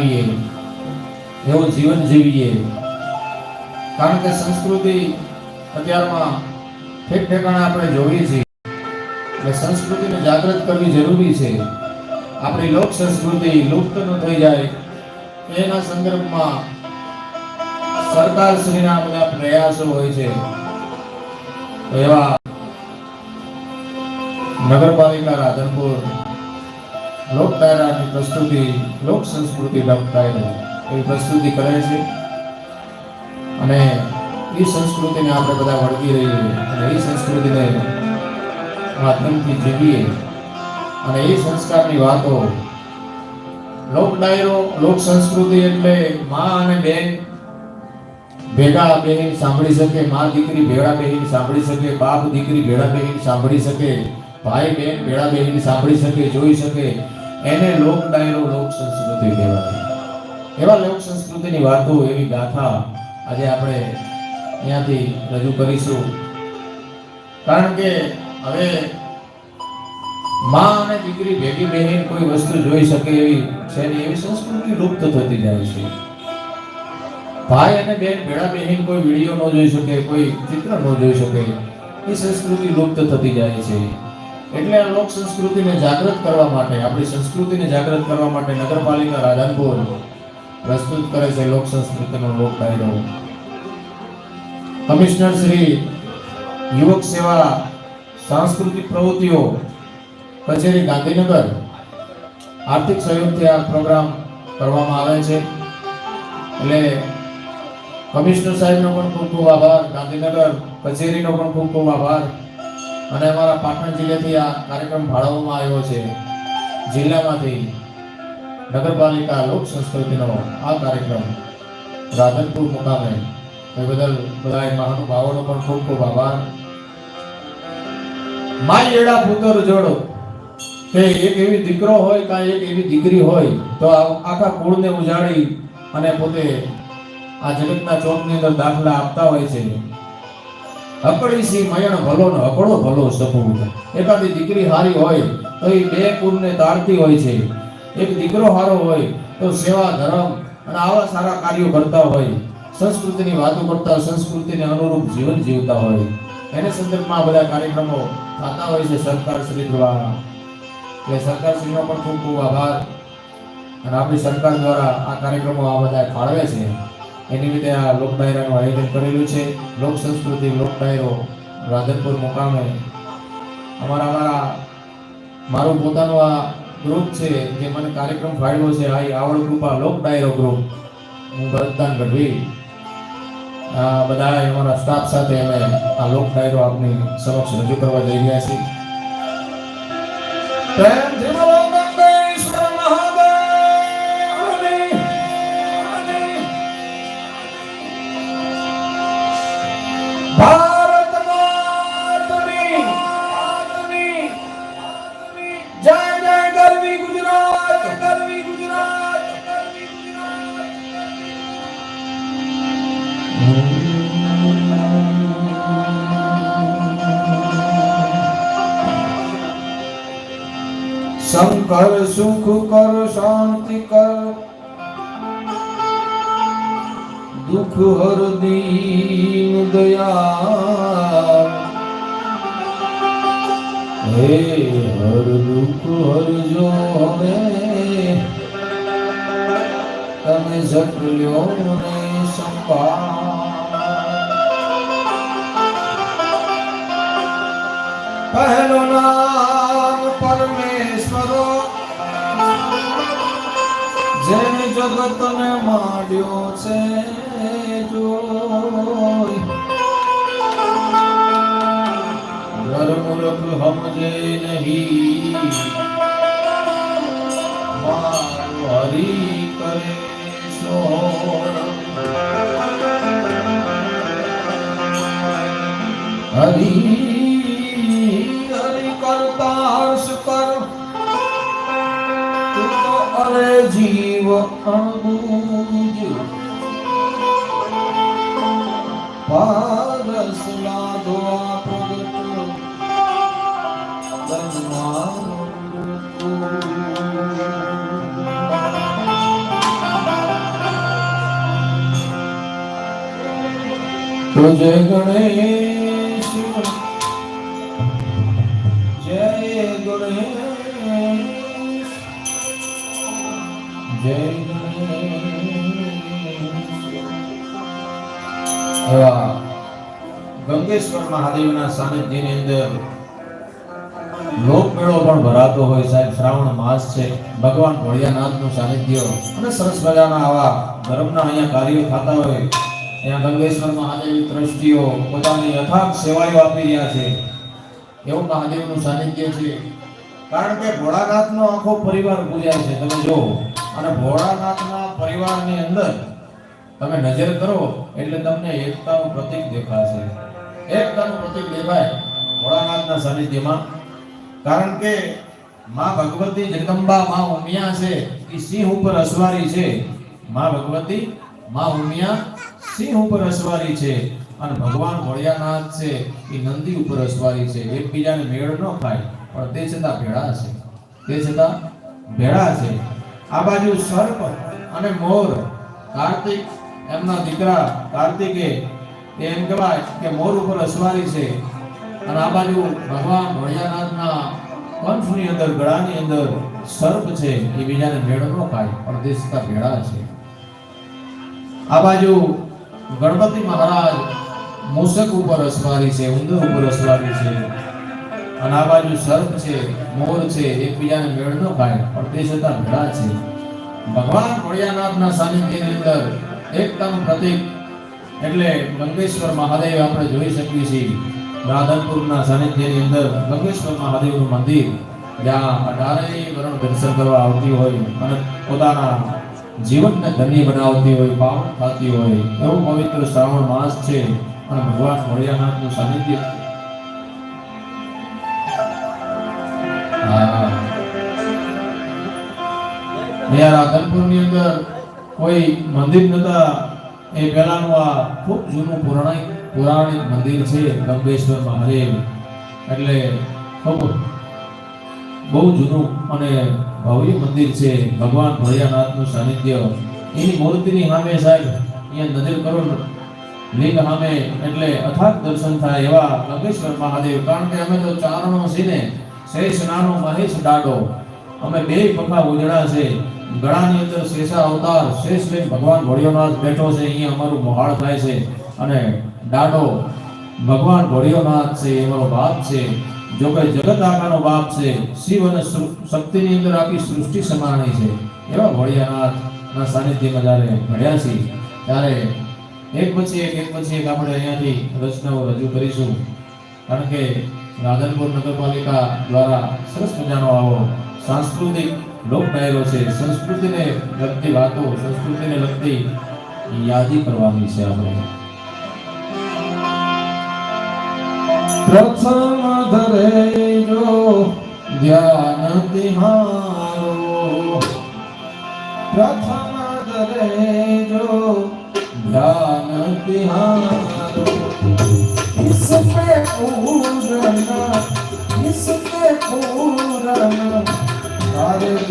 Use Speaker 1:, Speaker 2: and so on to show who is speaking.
Speaker 1: એવું જીવન જીવીએ. કારણ કે સંસ્કૃતિ અત્યારમાં ઠેક ઠેકાણે આપણે જોઈએ છીએ. સંસ્કૃતિને જાગૃત કરવી જરૂરી છે. આપણી લોક સંસ્કૃતિ લુપ્ત ન થઈ જાય. એના સંદર્ભમાં સરકારશ્રીના બધા પ્રયાસો હોય છે. એવા નગરપાલિકા રાધનપુર લોક ડાયરાની પ્રસ્તુતિ, લોક સંસ્કૃતિ લોક એ પ્રસ્તુતિ કરે છે. અને એ સંસ્કૃતિને આપણે બધા વળગી રહીએ. અને એ સંસ્કૃતિને માધ્યમથી જીવીએ. અને એ સંસ્કારની વાતો લોક ડાયરો, લોક સંસ્કૃતિ એટલે માં અને બેન ભેગા બેહીન સાંભળી શકે, માં દીકરી ભેળા બેહીન સાંભળી શકે, બાપ દીકરી ભેળા બેહીન સાંભળી શકે, ભાઈ બેન ભેળા બેહીન સાંભળી શકે, જોઈ શકે. એને લોક લોક સંસ્કૃતિ કહેવાય એવા લોક સંસ્કૃતિની વાતો, એવી ગાથા આજે આપણે અહીંયાથી રજૂ કરીશું. કારણ કે હવે માં અને દીકરી ભેગી બહેન કોઈ વસ્તુ જોઈ શકે એવી છે નહીં, એવી સંસ્કૃતિ લુપ્ત થતી જાય છે. ભાઈ અને બેન ભેળા બહેન કોઈ વીડિયો ન જોઈ શકે, કોઈ ચિત્ર ન જોઈ શકે, એ સંસ્કૃતિ લુપ્ત થતી જાય છે. એટલે આ લોક સંસ્કૃતિને જાગૃત કરવા માટે, આપણી સંસ્કૃતિને જાગૃત કરવા માટે નગરપાલિકા રાધનપુર પ્રસ્તુત કરે છે લોક સંસ્કૃતિનો લોક કાયદો. કમિશનર શ્રી યુવક સેવા સાંસ્કૃતિક પ્રવૃત્તિઓ, કચેરી ગાંધીનગર, આર્થિક સહયોગથી આ પ્રોગ્રામ કરવામાં આવે છે. એટલે કમિશનર સાહેબનો પણ ખૂબ ખૂબ આભાર, ગાંધીનગર કચેરીનો પણ ખૂબ ખૂબ આભાર. અને અમારા પાટણ જિલ્લાથી આ કાર્યક્રમ ફાળવવામાં આવ્યો છે. જિલ્લામાંથી નગરપાલિકા લોક સંસ્કૃતિનો આ કાર્યક્રમ રાધનપુર મુકામે. એ બદલ બધા મહાનુભાવોનો પણ ખૂબ ખૂબ આભાર. માય એડા પુત્ર જોડો કે એક એવી દીકરો હોય કાં એક એવી દીકરી હોય, તો આખા કુળને ઉજાડી અને પોતે આ જગતના ચોકની અંદર દાખલા આપતા હોય છે. હકડી સી મયણ ભલો ને હકડો ભલો સપૂત એકાદી દીકરી હારી હોય તો એ બે કુળને તારતી હોય છે. એક દીકરો હારો હોય તો સેવા, ધર્મ અને આવા સારા કાર્યો કરતા હોય. સંસ્કૃતિની વાતો કરતા, સંસ્કૃતિને અનુરૂપ જીવન જીવતા હોય. એને સંદર્ભમાં બધા કાર્યક્રમો થતા હોય છે સરકાર શ્રી દ્વારા. એટલે સરકાર શ્રીનો પણ ખૂબ ખૂબ આભાર. અને આપણી સરકાર દ્વારા આ કાર્યક્રમો આ બધા ફાળવે છે. એની રીતે આ લોક ડાયરાનું આયોજન કરેલું છે. લોક સંસ્કૃતિ લોક ડાયરો રાધનપુર મુકામે. અમારા અમારા મારું પોતાનું આ ગ્રુપ છે જે મને કાર્યક્રમ ફાળવ્યો છે, આ આવડ કૃપા લોક ડાયરો ગ્રુપ હું ભરતદાન ગઢવી. આ બધા અમારા સ્ટાફ સાથે અમે આ લોક ડાયરો આપની સમક્ષ રજૂ કરવા જઈ રહ્યા છીએ. શંકર સુખ કર, શાંતિ કર. દુઃખ, હર, દીન, દયા. હે હર, દુઃખ, હર, જો હવે તમે જટલ્યો ને સંભાળ પહેલો નામ જગતને માંડ્યો છે જોઈ ધર્મરખ સમજે નહીં. હરી કરે હરી હરી કરતા હર્ષ કર. અરે જીવ અણુજ પારસ લાધો પ્રગટ બનવાનો गणेश સરસ મજાના આવા ધર્મના અહીંયા કાર્યો થતા હોય. અહીંયા ગંગેશ્વર મહાદેવ ટ્રસ્ટીઓ પોતાની યથાર્થ સેવાઓ આપી રહ્યા છે. એવું મહાદેવનું સાનિધ્ય છે. કારણ કે ભોળાનાથનો આખો પરિવાર પૂજ્યા છે. તમે જો અને ભોળાનાથના પરિવારની અંદર તમે નજર કરો એટલે તમને એકતાનું પ્રતીક દેખાશે. એકતાનું પ્રતીક દેખાય ભોળાનાથના સાનિધ્યમાં. કારણ કે માં ભગવતી જગદંબા માં ઉમિયા છે, એ સિંહ ઉપર અસવારી છે. માં ભગવતી, માં ઉમિયા સિંહ ઉપર અસવારી છે. અને ભગવાન ભોળિયાનાથ છે, એ નંદી ઉપર અસવારી છે. એકબીજાને મેળ ન ખાય, પણ તે છતાં ભેળા છે. તે છતાં ભેળા છે. આ બાજુ સર્પ અને મોર. કાર્તિક એમના દીકરા કાર્તિકે એમ કહેવાય કે મોર ઉપર અસવારી છે. અને આ બાજુ ભગવાન ભોળિયાનાથના કંઠની અંદર, ગળાની અંદર સર્પ છે. એ બીજાને ભેળો ન ખાય. તે છતાં ભેળા છે. આ બાજુ ગણપતિ મહારાજ મૂસક ઉપર અસવારી છે, ઉંદર ઉપર અસવારી છે. અને આ બાજુ સર્પ છે, મોર છે, એકબીજાને મેળ ન ખાય પણ તે છતાં ભેળા છે. ભગવાન ભોળિયાનાથના સાનિધ્યની અંદર એકદમ પ્રતિક એટલે મંગેશ્વર મહાદેવ આપણે જોઈ શકીએ છીએ. રાધનપુરના સાનિધ્યની અંદર મંગેશ્વર મહાદેવનું મંદિર, જ્યાં અઢારેય વરણ દર્શન કરવા આવતી હોય અને પોતાના જીવનને ધન્ય બનાવતી હોય, પાવન થતી હોય, એવું પવિત્ર શ્રાવણ માસ છે. અને ભગવાન ભોળિયાનાથનું સાનિધ્ય અહીંયા રાધનપુરની અંદર કોઈ મંદિર નતા. એ પહેલાનું આ ખૂબ જૂનું પુરાણિક પૌરાણિક મંદિર છે ગંગેશ્વર મહાદેવ. એટલે ખૂબ બહુ જૂનું અને ભવ્ય મંદિર છે ભગવાન ભોળિયાનાથનું સાનિધ્ય. એની મૂર્તિની સામે સાહેબ અહીંયા નજર કરો ને, લિંગ સામે એટલે અથાગ દર્શન થાય એવા ગંગેશ્વર મહાદેવ. કારણ કે અમે તો ચારણો છીએ શેષ નાનો મહેશ ડાડો અમે બે પખા ઉજળા છે. ગળાની અંદર શેષા અવતાર શેષ લઈને ભગવાન ભોળિયોનાથ બેઠો છે. અહીંયા અમારું મોહાળ થાય છે. અને ડાડો ભગવાન ભોળિયોનાથ છે એ અમારો બાપ છે. જો કે જગત આખાનો બાપ છે. શિવ અને શક્તિની અંદર આખી સૃષ્ટિ સમાણી છે. એવા ભોળિયાનાથના સાનિધ્યમાં જ્યારે ભણ્યા છીએ, ત્યારે એક પછી એક એક પછી એક આપણે અહીંયાથી રચનાઓ રજૂ કરીશું. કારણ કે રાધનપુર નગરપાલિકા દ્વારા સરસ મજાનો આવો સાંસ્કૃતિક લોક ડાયરો છે સંસ્કૃતિને લગતી વાતો સંસ્કૃતિને લગતી યાદી કરવાની છે આપણે પ્રથમ ધરે જો ધ્યાન તિહારો પ્રથમ ધરે જો ધ્યાન તિહારો इसके पूरन इसके पूरन